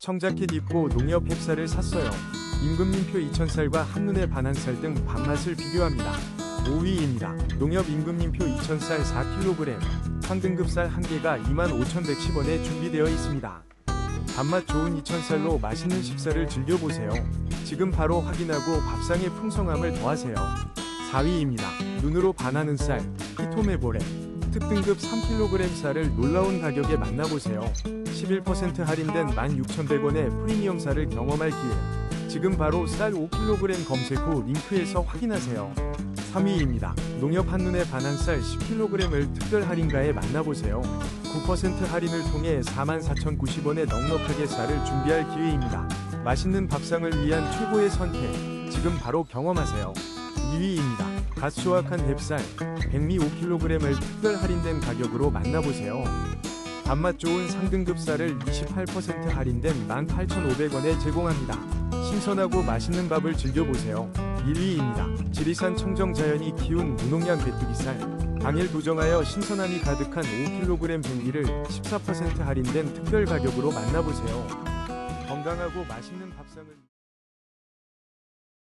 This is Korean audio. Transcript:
청자켓 입고 농협 햅쌀을 샀어요. 임금님표 2,000쌀과 한눈에 반한 쌀 등 밥맛을 비교합니다. 5위입니다. 농협 임금님표 2,000쌀 4kg, 황등급 쌀 1개가 25,110원에 준비되어 있습니다. 밥맛 좋은 2,000쌀로 맛있는 식사를 즐겨보세요. 지금 바로 확인하고 밥상의 풍성함을 더하세요. 4위입니다. 눈으로 반하는 쌀, 히토메보레. 특등급 3kg 쌀을 놀라운 가격에 만나보세요. 11% 할인된 16,100원의 프리미엄 쌀을 경험할 기회. 지금 바로 쌀 5kg 검색 후 링크에서 확인하세요. 3위입니다. 농협 한눈에 반한 쌀 10kg을 특별 할인가에 만나보세요. 9% 할인을 통해 44,090원에 넉넉하게 쌀을 준비할 기회입니다. 맛있는 밥상을 위한 최고의 선택. 지금 바로 경험하세요. 2위입니다. 갓 수확한 햅쌀 백미 5kg을 특별 할인된 가격으로 만나보세요. 밥맛 좋은 상등급 쌀을 28% 할인된 18,500원에 제공합니다. 신선하고 맛있는 밥을 즐겨보세요. 1위입니다. 지리산 청정 자연이 키운 무농약 메뚜기 쌀. 당일 도정하여 신선함이 가득한 5kg 백미를 14% 할인된 특별 가격으로 만나보세요. 건강하고 맛있는 밥상을